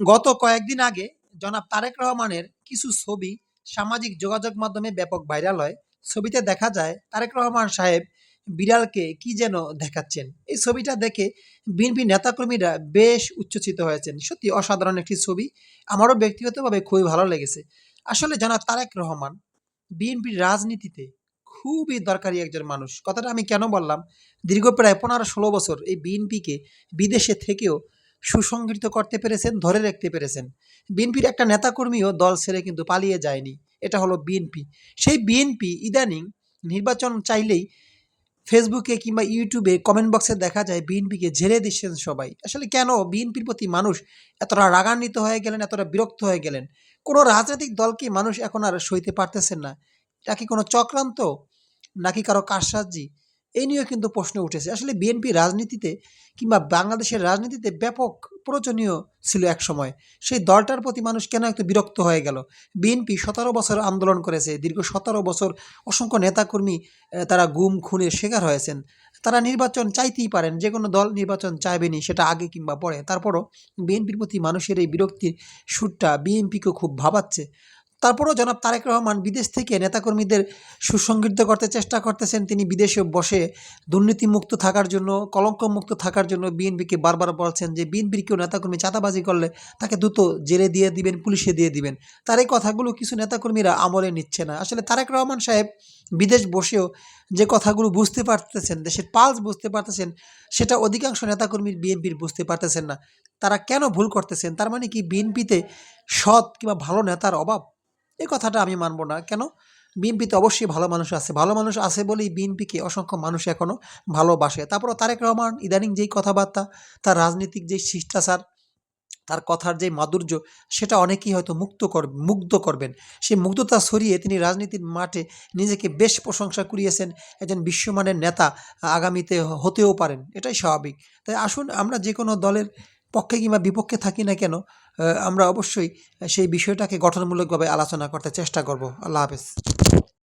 গত কয়েকদিন আগে জনাব তারেক রহমানের কিছু ছবি সামাজিক যোগাযোগ মাধ্যমে ব্যাপক ভাইরাল হয়। ছবিতে দেখা যায়, তারেক রহমান সাহেব বিড়ালকে কি যেন দেখাচ্ছেন। এই ছবিটা দেখে বিএনপি নেতাকর্মীরা বেশ উচ্ছ্বসিত হয়েছেন। সত্যি অসাধারণ একটি ছবি। আমারও ব্যক্তিগতভাবে খুবই ভালো লেগেছে। আসলে জনাব তারেক রহমান বিএনপির রাজনীতিতে খুবই দরকারি একজন মানুষ। কথাটা আমি কেন বললাম? দীর্ঘ প্রায় পনেরো ষোলো বছর এই বিএনপিকে বিদেশে থেকেও সুসংগঠিত করতে পেরেছেন, ধরে রাখতে পেরেছেন। বিএনপির একটা নেতাকর্মীও দল ছেড়ে কিন্তু পালিয়ে যায়নি। এটা হলো বিএনপি। সেই বিএনপি ইদানিং নির্বাচন চাইলেই ফেসবুকে কিংবা ইউটিউবে কমেন্ট বক্সে দেখা যায় বিএনপিকে ঝেড়ে দিচ্ছেন সবাই। আসলে কেন বিএনপির প্রতি মানুষ এতটা রাগান্বিত হয়ে গেলেন, এতটা বিরক্ত হয়ে গেলেন? কোনো রাজনৈতিক দলকে মানুষ এখন আর সইতে পারতেছেন না। এটা কি কোনো চক্রান্ত? নাকি কারও কারসাজি? এই নিয়েও কিন্তু প্রশ্ন উঠেছে। আসলে বিএনপি রাজনীতিতে কিংবা বাংলাদেশের রাজনীতিতে ব্যাপক প্রয়োজনীয় ছিল এক সময়। সেই দলটার প্রতি মানুষ কেন একটু বিরক্ত হয়ে গেল? বিএনপি সতেরো বছর আন্দোলন করেছে, দীর্ঘ সতেরো বছর অসংখ্য নেতাকর্মী তারা গুম খুনের শিকার হয়েছেন। তারা নির্বাচন চাইতেই পারেন যে কোনো দল নির্বাচন চাইবেনি সেটা আগে কিংবা পরে। তারপরও বিএনপির প্রতি মানুষের এই বিরক্তির সুরটা বিএনপিকে খুব ভাবাচ্ছে। তারপরও জনাব তারেক রহমান বিদেশ থেকে নেতাকর্মীদের সুসংগঠিত করতে চেষ্টা করতেছেন। তিনি বিদেশে বসে দুর্নীতিমুক্ত থাকার জন্য, কলঙ্কমুক্ত থাকার জন্য বিএনপিকে বারবার বলছেন যে বিএনপির কেউ নেতাকর্মী চাঁদাবাজি করলে তাকে দ্রুত জেলে দিয়ে দিবেন, পুলিশে দিয়ে দিবেন। তার এই কথাগুলো কিছু নেতাকর্মীরা আমলে নিচ্ছে না। আসলে তারেক রহমান সাহেব বিদেশ বসেও যে কথাগুলো বুঝতে পারতেছেন, দেশের পালস বুঝতে পারতেছেন, সেটা অধিকাংশ নেতাকর্মীর বিএনপির বুঝতে পারতেছেন না। তারা কেন ভুল করতেছেন? তার মানে কি বিএনপিতে সৎ কিংবা ভালো নেতার অভাব? এই কথাটা আমি মানব না। কেন? বিএনপিতে অবশ্যই ভালো মানুষ আছে। ভালো মানুষ আছে বলেই বিএনপিকে অসংখ্য মানুষ এখনও ভালোবাসে। তারপরও তারেক রহমান, ইদানিং যেই কথাবার্তা, তার রাজনীতিক যেই শিষ্টাচার, তার কথার যে মাধুর্য, সেটা অনেকেই হয়তো মুক্ত কর, মুগ্ধ করবেন। সেই মুগ্ধতা সরিয়ে তিনি রাজনীতির মাঠে নিজেকে বেশ প্রশংসা কুড়িয়েছেন একজন বিশ্বমানের নেতা, আগামীতে হতেও পারেন। এটাই স্বাভাবিক। তাই আসুন আমরা যে কোনো দলের পক্ষে কিংবা বিপক্ষে থাকি না কেন আমরা অবশ্যই সেই বিষয়টাকে গঠনমূলকভাবে আলোচনা করতে চেষ্টা করব। আল্লাহ হাফেজ।